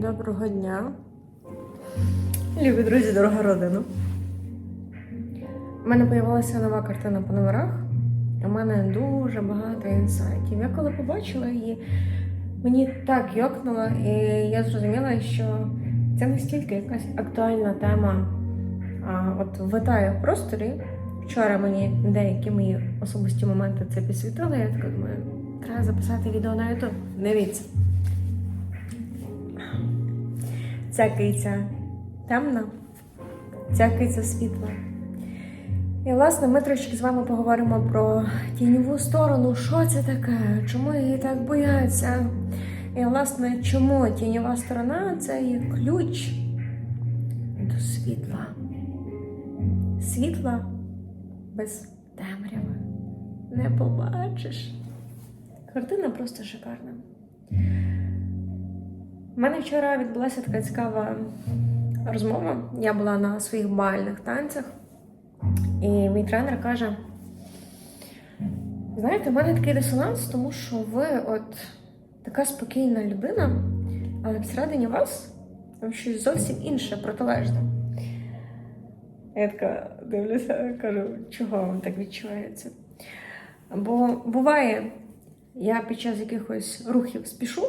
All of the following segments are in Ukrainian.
Доброго дня. Любі друзі, дорога родина. У мене з'явилася нова картина по номерах. У мене дуже багато інсайтів. Я коли побачила її, мені так йокнуло, і я зрозуміла, що це не стільки якась актуальна тема, а от витає в просторі. Вчора мені деякі мої особисті моменти це підсвітили. Я така думаю, треба записати відео на YouTube. Дивіться. Ця киця темна, ця киця світла. І, власне, ми трошки з вами поговоримо про тіньову сторону. Що це таке? Чому її так бояться? І, власне, чому тіньова сторона це є ключ до світла. Світла без темряви. Не побачиш. Картина просто шикарна. У мене вчора відбулася така цікава розмова. Я була на своїх бальних танцях, і мій тренер каже: знаєте, в мене такий дисонанс, тому що ви от така спокійна людина, але всередині вас щось зовсім інше, протилежне. Я така дивлюся, кажу, чого вам так відчувається? Бо буває, я під час якихось рухів спішу.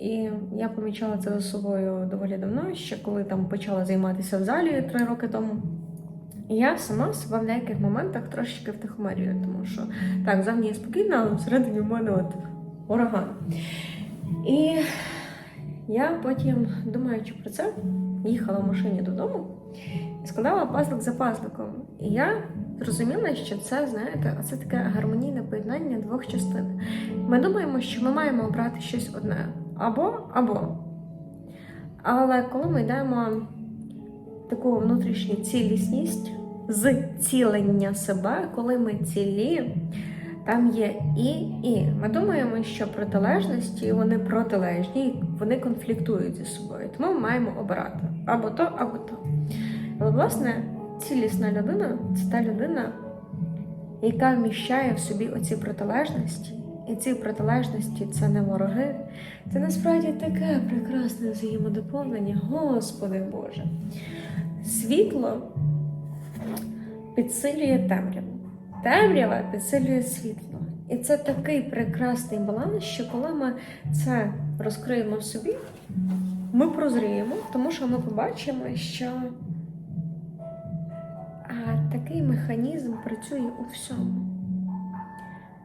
І я помічала це за собою доволі давно, ще коли там почала займатися в залі три роки тому. Я сама себе в деяких моментах трошечки втихомирюю, тому що так, зовні я спокійна, але всередині в мене от ураган. І я потім, думаючи про це, їхала в машині додому і складала пазлик за пазликом. І я зрозуміла, що це, знаєте, це таке гармонійне поєднання двох частин. Ми думаємо, що ми маємо обрати щось одне або або. Але коли ми йдемо таку внутрішню цілісність, зцілення себе, коли ми цілі, там є і і. Ми думаємо, що протилежності вони протилежні, вони конфліктують зі собою. Тому ми маємо обирати або то, або то. Але, власне, цілісна людина це та людина, яка вміщає в собі оці протилежності. І ці протилежності це не вороги, це насправді таке прекрасне взаємодоповнення, Господи Боже. Світло підсилює темряву, темрява підсилює світло. І це такий прекрасний баланс, що коли ми це розкриємо в собі, ми прозріємо, тому що ми побачимо, що а, такий механізм працює у всьому.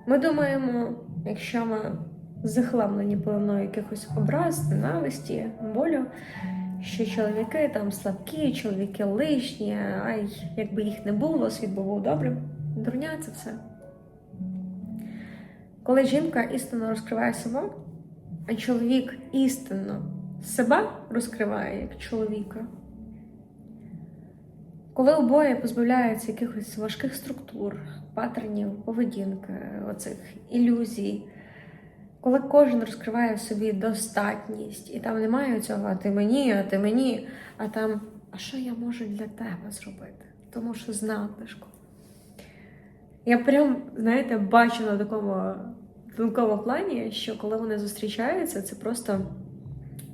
Ми думаємо, якщо ми захламлені повною якихось образ, ненависті, болю, що чоловіки там слабкі, чоловіки лишні, ай, якби їх не було, світ би був добрим. Дурня це все. Коли жінка істинно розкриває себе, а чоловік істинно себе розкриває як чоловіка, коли обоє позбавляються якихось важких структур, паттернів, поведінки, оцих ілюзій, коли кожен розкриває в собі достатність, і там немає цього, а ти мені, а ти мені, а там, а що я можу для тебе зробити? Тому що знатишко. Я прям, знаєте, бачу на такому тонкому плані, що коли вони зустрічаються, це просто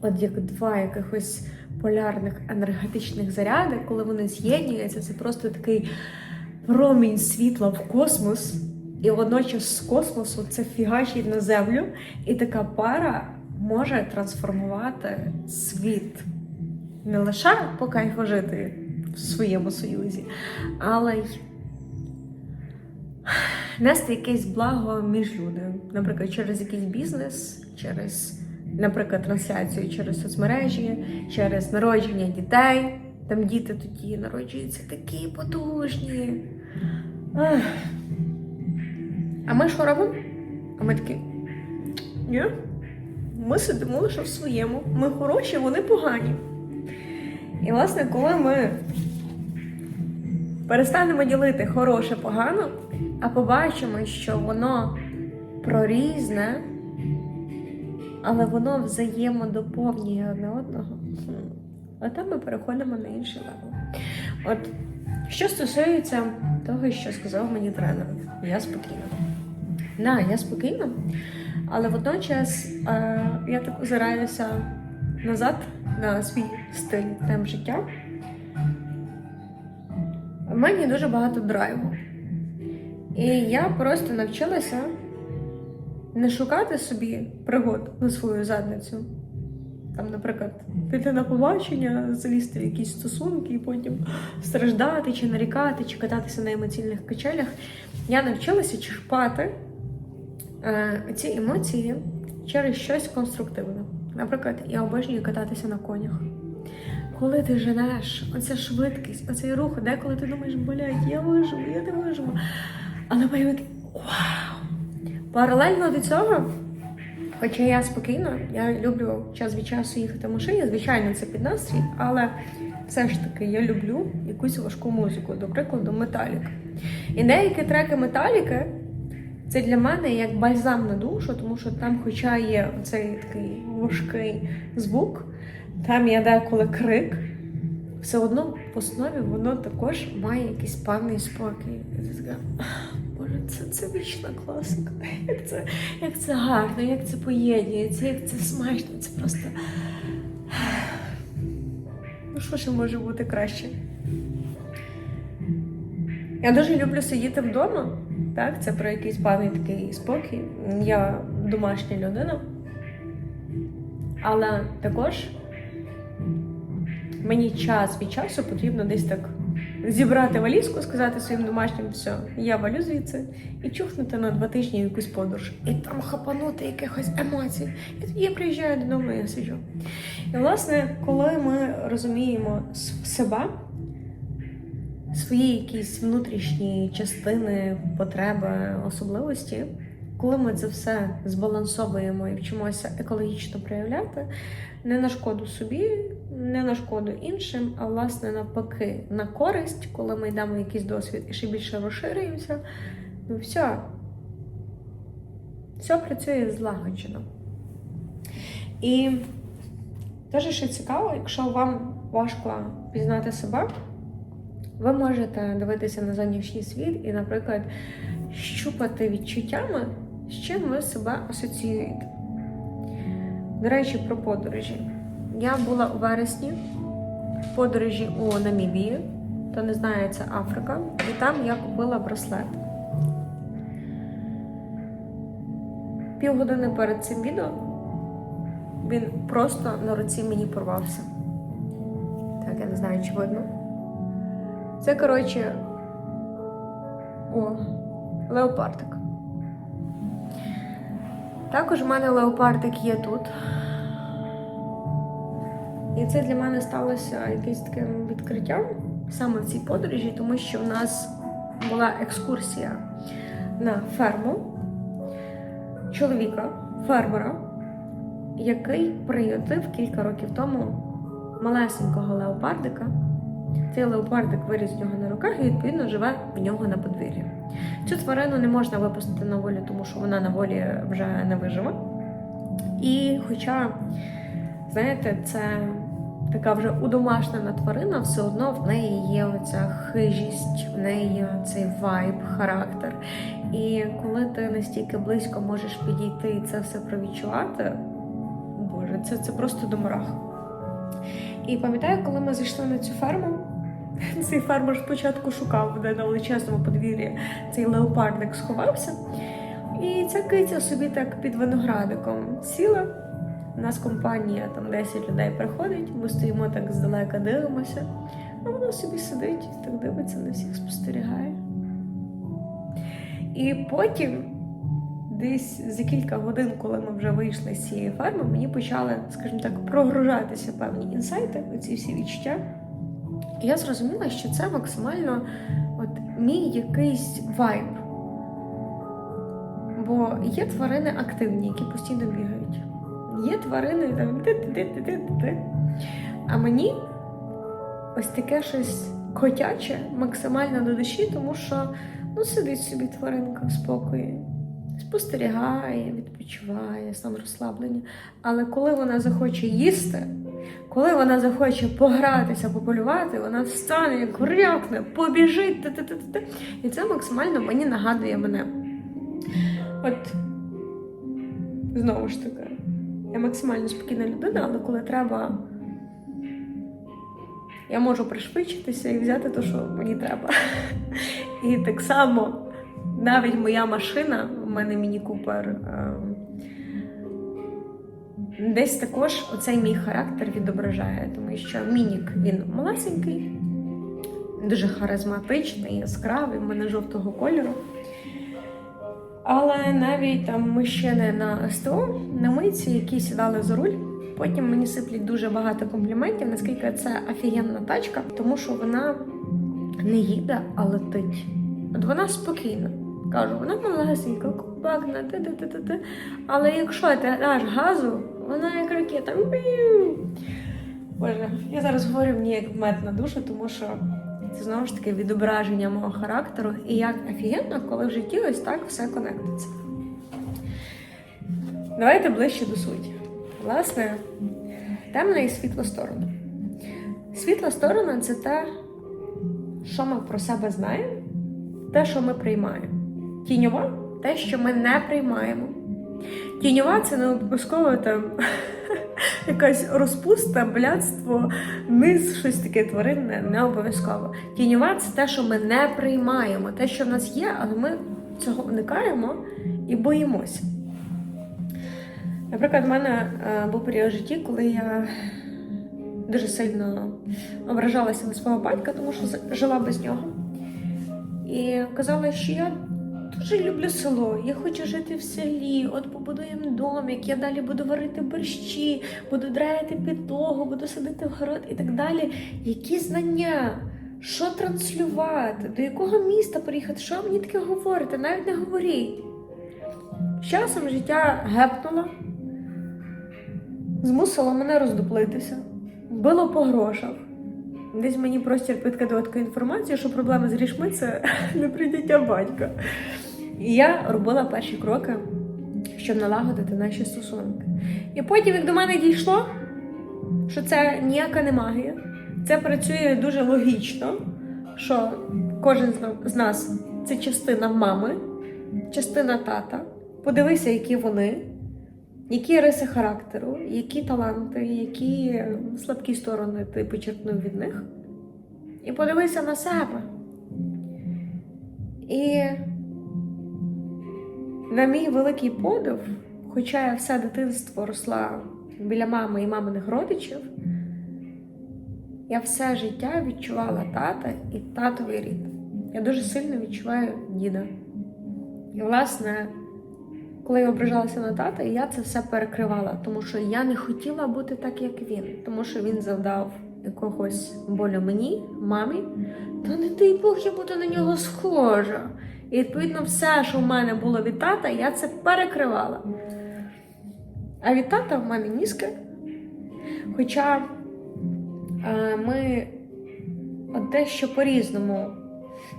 от як два якихось полярних енергетичних заряди, коли вони з'єднуються, це просто такий промінь світла в космос, і водночас з космосу це фігачить на землю, і така пара може трансформувати світ. Не лише по кайфу жити в своєму союзі, але й нести якесь благо між людьми. Наприклад, через якийсь бізнес, через, наприклад, трансляцію через соцмережі, через народження дітей. Там діти тоді народжуються такі потужні. А ми що робимо? А ми такі. Ні. Ми сидимо лише в своєму. Ми хороші, вони погані. І, власне, коли ми перестанемо ділити хороше погано, а побачимо, що воно прорізне, але воно взаємодоповнює одне одного. А там ми переходимо на інший левел. От що стосується того, що сказав мені тренер, я спокійна. Да, я спокійна, але водночас е, я так озираюся назад на свій стиль темп життя, в мені дуже багато драйву. І я просто навчилася не шукати собі пригод на свою задницю. Там, наприклад, піти на побачення, залізти в якісь стосунки і потім страждати, чи нарікати, чи кататися на емоційних качелях. Я навчилася черпати е, ці емоції через щось конструктивне. Наприклад, я обожнюю кататися на конях. Коли ти женеш, оця швидкість, оцей рух, деколи ти думаєш, блядь, я виживу, я не виживу. Але потім такий, вау! Паралельно до цього, хоча я спокійна, я люблю час від часу їхати в машині, звичайно, це під настрій, але все ж таки я люблю якусь важку музику, до прикладу, металік. І деякі треки металіки це для мене як бальзам на душу, тому що там, хоча є цей такий важкий звук, там є деколи крик, все одно в основі воно також має якийсь певний спокій. І Боже, це, це вічна класика. Як це, як це гарно, як це поєднується, як це смачно, це просто. Ну, що ще може бути краще? Я дуже люблю сидіти вдома. Так, це про якийсь певний такий спокій. Я домашня людина. Але також мені час від часу потрібно десь так зібрати валізку, сказати своїм домашнім, все, я валю звідси, і чухнути на два тижні якусь подорож. І там хапанути якихось емоцій. І тоді я приїжджаю додому і я сиджу. І власне, коли ми розуміємо себе, свої якісь внутрішні частини, потреби, особливості, коли ми це все збалансовуємо і вчимося екологічно проявляти, не на шкоду собі, не на шкоду іншим, а власне навпаки, на користь, коли ми йдемо якийсь досвід і ще більше розширюємося, ну все, все працює злагоджено. І теж ще цікаво, якщо вам важко пізнати себе, ви можете дивитися на зовнішній світ і, наприклад, щупати відчуттями, з чим ви себе асоціюєте. До речі, про подорожі. Я була у вересні в подорожі у Намібії, хто не знає, це Африка, і там я купила браслет. Півгодини перед цим відео він просто на руці мені порвався. Так, я не знаю, чи видно. Це, коротше, о, леопардик. Також в мене леопардик є тут. І це для мене сталося якесь таким відкриттям саме в цій подорожі, тому що в нас була екскурсія на ферму чоловіка, фермера, який приютив кілька років тому малесенького леопардика. Цей леопардик виріс в нього на руках і відповідно живе в нього на подвір'ї. Цю тварину не можна випустити на волю, тому що вона на волі вже не виживе. І хоча, знаєте, це така вже удомашнена тварина, все одно в неї є оця хижість, в неї є цей вайб, характер. І коли ти настільки близько можеш підійти і це все провідчувати, боже, це, це просто до мурах. І пам'ятаю, коли ми зайшли на цю ферму, цей фермер спочатку шукав, де на величезному подвір'ї цей леопардик сховався. І ця киця собі так під виноградиком сіла. У нас компанія, там 10 людей приходить, ми стоїмо так здалека, дивимося, а вона собі сидить, так дивиться на всіх, спостерігає. І потім, десь за кілька годин, коли ми вже вийшли з цієї ферми, мені почали, скажімо так, прогружатися певні інсайти, оці всі відчуття. І я зрозуміла, що це максимально от, мій якийсь вайб. Бо є тварини активні, які постійно бігають. Є тварини там ти-ти-ти-ти-ти. А мені ось таке щось котяче, максимально до душі, тому що ну, сидить собі тваринка в спокої, спостерігає, відпочиває, сам розслаблення. Але коли вона захоче їсти, коли вона захоче погратися, пополювати, вона встане, як рякне, побіжить, та-та-та-та. і це максимально мені нагадує мене. От знову ж таки, Я максимально спокійна людина, але коли треба, я можу пришвидшитися і взяти те, що мені треба. І так само навіть моя машина, мене Міні Купер, ем, десь також оцей мій характер відображає, тому що Мінік він малесенький, дуже харизматичний, яскравий, в мене жовтого кольору. Але навіть там мужчини на СТО, на митці, які сідали за руль, потім мені сиплять дуже багато компліментів, наскільки це офігенна тачка, тому що вона не їде, а летить. От вона спокійна. Кажу, вона малесенька, компактна, ти ти ти ти Але якщо ти даш газу, вона як ракета. Боже, я зараз говорю мені як мед на душу, тому що це знову ж таки відображення мого характеру і як офігенно, коли в житті ось так все конектиться. Давайте ближче до суті. Власне, темна і світла сторона. Світла сторона це те, що ми про себе знаємо, те, що ми приймаємо. Тіньова те, що ми не приймаємо. Тіньова це не обов'язково там якась розпуста, блядство, низ, щось таке тваринне, не обов'язково. Тіньова це те, що ми не приймаємо, те, що в нас є, але ми цього уникаємо і боїмося. Наприклад, в мене е, був період житті, коли я дуже сильно ображалася на свого батька, тому що жила без нього. І казала, що я дуже люблю село, я хочу жити в селі, от побудуємо домик, я далі буду варити борщі, буду драїти підлогу, буду садити в город і так далі. Які знання? Що транслювати? До якого міста приїхати? Що мені таке говорити? Навіть не говоріть. Часом життя гепнуло, змусило мене роздуплитися, било по грошах. Десь мені простір таку інформацію, що проблеми з грішми це не прийняття батька. І я робила перші кроки, щоб налагодити наші стосунки. І потім, як до мене дійшло, що це ніяка не магія, це працює дуже логічно, що кожен з нас це частина мами, частина тата. Подивися, які вони, які риси характеру, які таланти, які слабкі сторони ти почерпнув від них. І подивися на себе. І на мій великий подив, хоча я все дитинство росла біля мами і маминих родичів, я все життя відчувала тата і татовий рід. Я дуже сильно відчуваю діда. І, власне, коли я ображалася на тата, я це все перекривала, тому що я не хотіла бути так, як він, тому що він завдав якогось болю мені, мамі, та не дай Бог, я буду на нього схожа. І відповідно все, що в мене було від тата, я це перекривала. А від тата в мене низьке. Хоча е, ми дещо по-різному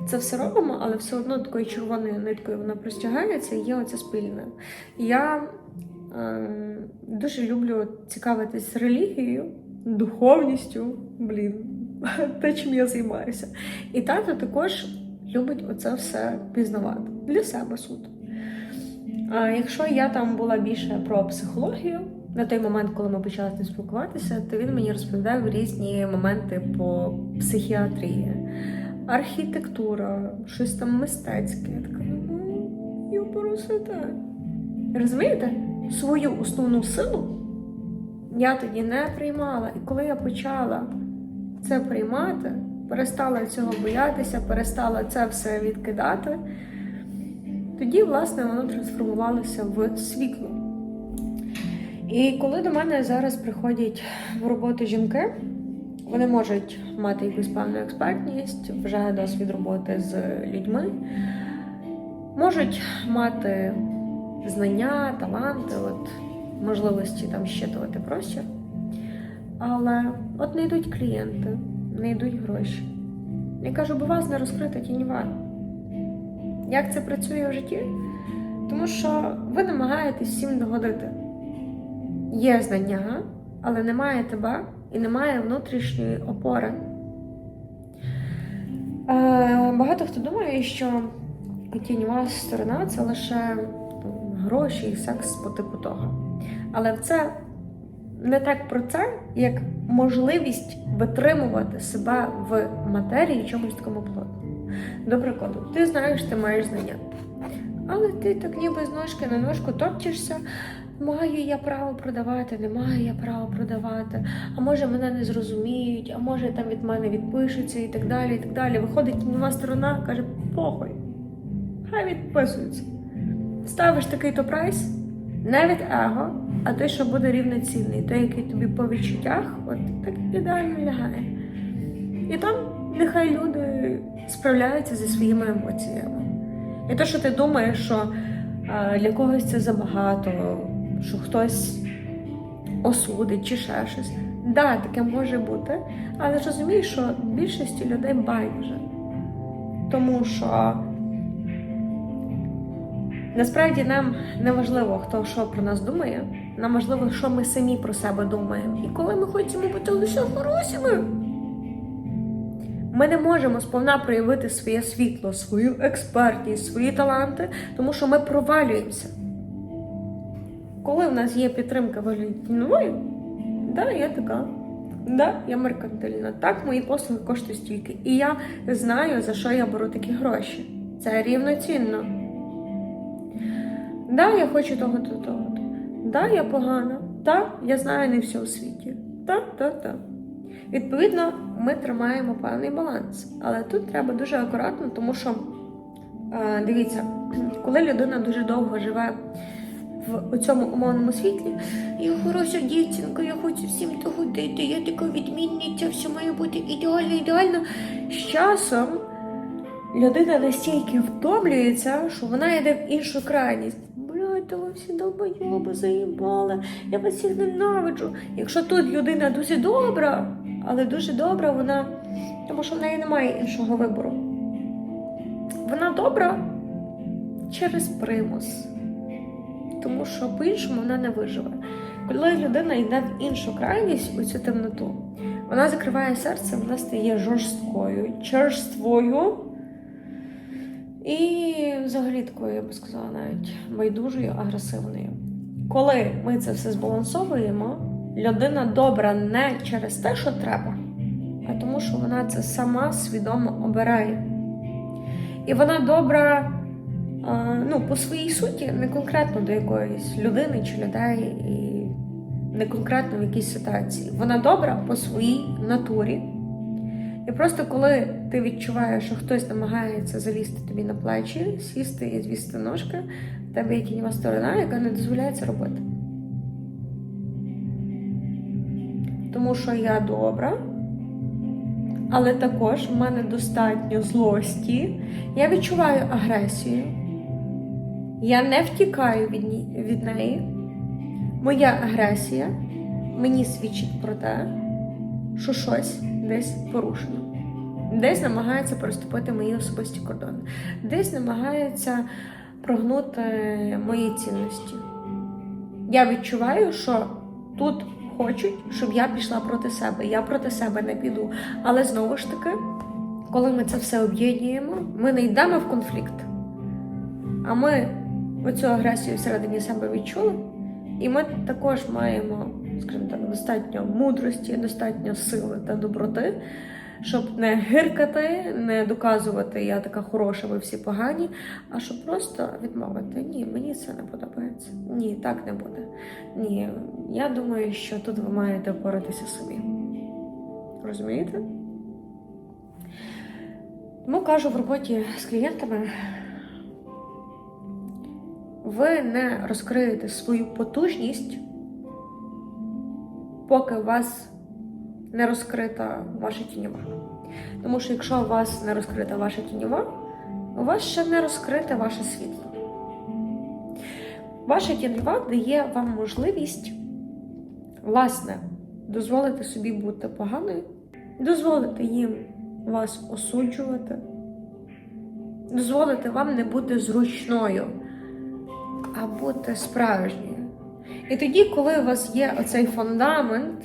це все робимо, але все одно такою червоною ниткою вона простягається і є оця спільна. Я е, дуже люблю цікавитись релігією, духовністю, блін, те, чим я займаюся. І тато також любить оце все пізнавати для себе суто. А якщо я там була більше про психологію, на той момент, коли ми почали з ним спілкуватися, то він мені розповідав різні моменти по психіатрії, архітектура, щось там мистецьке. Я така, ну, юпоросите. Розумієте? Свою основну силу я тоді не приймала. І коли я почала це приймати, перестала цього боятися, перестала це все відкидати, тоді, власне, воно трансформувалося в світло. І коли до мене зараз приходять в роботу жінки, вони можуть мати якусь певну експертність, вже досвід роботи з людьми, можуть мати знання, таланти, от, можливості там щитувати простір. Але от не йдуть клієнти, не йдуть гроші. Я кажу, бо вас не розкрита тіньова. Як це працює в житті? Тому що ви намагаєтесь всім догодити. Є знання, але немає тебе і немає внутрішньої опори. Е, багато хто думає, що тіньова сторона це лише гроші і секс по типу того. Але це не так про це, як можливість витримувати себе в матерії чомусь такому плотному. До прикладу, ти знаєш, ти маєш знання. Але ти так ніби з ножки на ножку топчешся. Маю я право продавати, не маю я права продавати, а може мене не зрозуміють, а може там від мене відпишуться і так далі. і так далі. Виходить тіньова сторона, каже, похуй, хай відписуються. Ставиш такий то прайс, не від его, а той, що буде рівноцінний, той, який тобі по відчуттях, от так ідеально лягає. І там нехай люди справляються зі своїми емоціями. І те, що ти думаєш, що для когось це забагато, що хтось осудить чи ще щось. Да, таке може бути, але ж розумієш, що більшості людей байдуже. Тому що насправді нам не важливо, хто що про нас думає, нам важливо, що ми самі про себе думаємо. І коли ми хочемо бути лише хорошими, ми не можемо сповна проявити своє світло, свою експертність, свої таланти, тому що ми провалюємося. Коли в нас є підтримка тіньової, да, я така. Да, я меркантильна. Так, мої послуги коштують стільки. І я знаю, за що я беру такі гроші. Це рівноцінно. Да, я хочу того то того. Да, я погана. Так, я знаю не все у світі. Так, так, так. Відповідно, ми тримаємо певний баланс. Але тут треба дуже акуратно, тому що е, дивіться, коли людина дуже довго живе в цьому умовному світлі, я хороша дівчинка, я хочу всім догодити, я така відмінниця, все має бути ідеально, ідеально. З часом людина настільки втомлюється, що вона йде в іншу крайність. Та ви всі долбойоби заїбали, я вас всіх ненавиджу. Якщо тут людина дуже добра, але дуже добра вона, тому що в неї немає іншого вибору. Вона добра через примус, тому що по-іншому вона не виживе. Коли людина йде в іншу крайність, у цю темноту, вона закриває серце, вона стає жорсткою, черствою. І взагалі такою, я би сказала, навіть байдужою, агресивною. Коли ми це все збалансовуємо, людина добра не через те, що треба, а тому, що вона це сама свідомо обирає. І вона добра ну, по своїй суті, не конкретно до якоїсь людини чи людей, і не конкретно в якійсь ситуації. Вона добра по своїй натурі. І просто коли ти відчуваєш, що хтось намагається залізти тобі на плечі, сісти і звісти ножки, в тебе є тіньова сторона, яка не дозволяє це робити. Тому що я добра, але також в мене достатньо злості. Я відчуваю агресію. Я не втікаю від, від неї. Моя агресія мені свідчить про те, що щось десь порушено. Десь намагається переступити мої особисті кордони, десь намагається прогнути мої цінності. Я відчуваю, що тут хочуть, щоб я пішла проти себе. Я проти себе не піду. Але знову ж таки, коли ми це все об'єднуємо, ми не йдемо в конфлікт, а ми оцю агресію всередині себе відчули, і ми також маємо, скажімо так, достатньо мудрості, достатньо сили та доброти, щоб не гиркати, не доказувати, я така хороша, ви всі погані, а щоб просто відмовити. Ні, мені це не подобається. Ні, так не буде. Ні, я думаю, що тут ви маєте впоратися самі. Розумієте? Тому кажу в роботі з клієнтами, ви не розкриєте свою потужність, поки у вас не розкрита ваша тіньова. Тому що якщо у вас не розкрита ваша тіньова, у вас ще не розкрите ваше світло. Ваша тіньова дає вам можливість, власне, дозволити собі бути поганою, дозволити їм вас осуджувати, дозволити вам не бути зручною, бути справжньою. І тоді, коли у вас є оцей фундамент,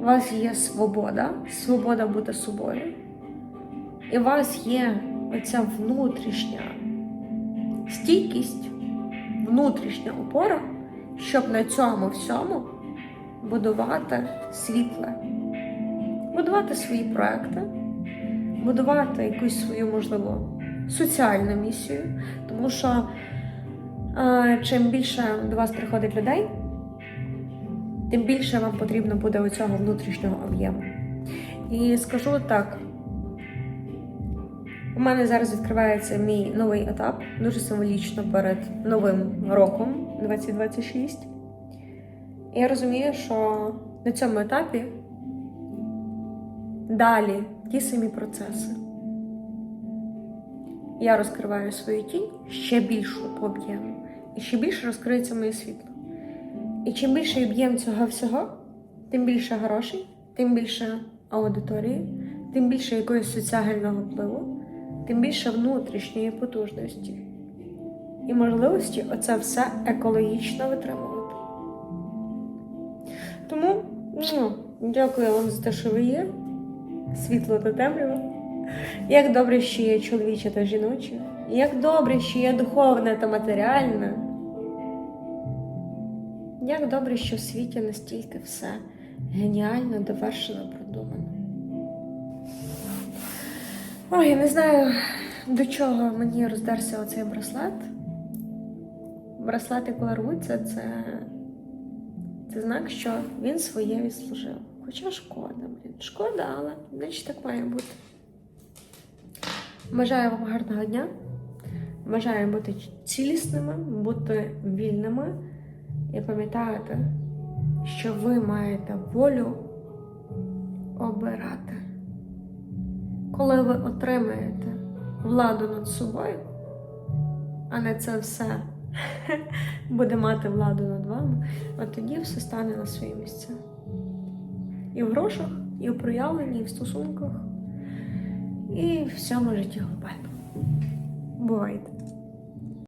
у вас є свобода, свобода бути собою, і у вас є оця внутрішня стійкість, внутрішня опора, щоб на цьому всьому будувати світле, будувати свої проекти, будувати якусь свою, можливо, соціальну місію. Тому що е, чим більше до вас приходить людей, тим більше вам потрібно буде у цього внутрішнього об'єму. І скажу так. У мене зараз відкривається мій новий етап, дуже символічно перед новим роком 2026. І я розумію, що на цьому етапі далі ті самі процеси. Я розкриваю свою тінь ще більшу об'єму, і ще більше розкриється моє світло. І чим більший об'єм цього всього, тим більше грошей, тим більше аудиторії, тим більше якогось соціального впливу, тим більше внутрішньої потужності і можливості оце все екологічно витримувати. Тому ну, дякую вам за те, що ви є. Світло та темрява. Як добре, що є чоловіче та жіноче, як добре, що є духовне та матеріальне. Як добре, що в світі настільки все геніально, довершено, продумано. Ой, я не знаю, до чого мені роздерся оцей браслет. Браслети, коли рвуться, це, це знак, що він своє відслужив. Хоча шкода, блін. Шкода, але значить так має бути. Бажаю вам гарного дня. Бажаю бути цілісними, бути вільними. І пам'ятаєте, що ви маєте волю обирати. Коли ви отримаєте владу над собою, а не це все буде мати владу над вами, от тоді все стане на свої місця. І в грошах, і в проявленні, і в стосунках, і всьому житті глобально. Бувайте!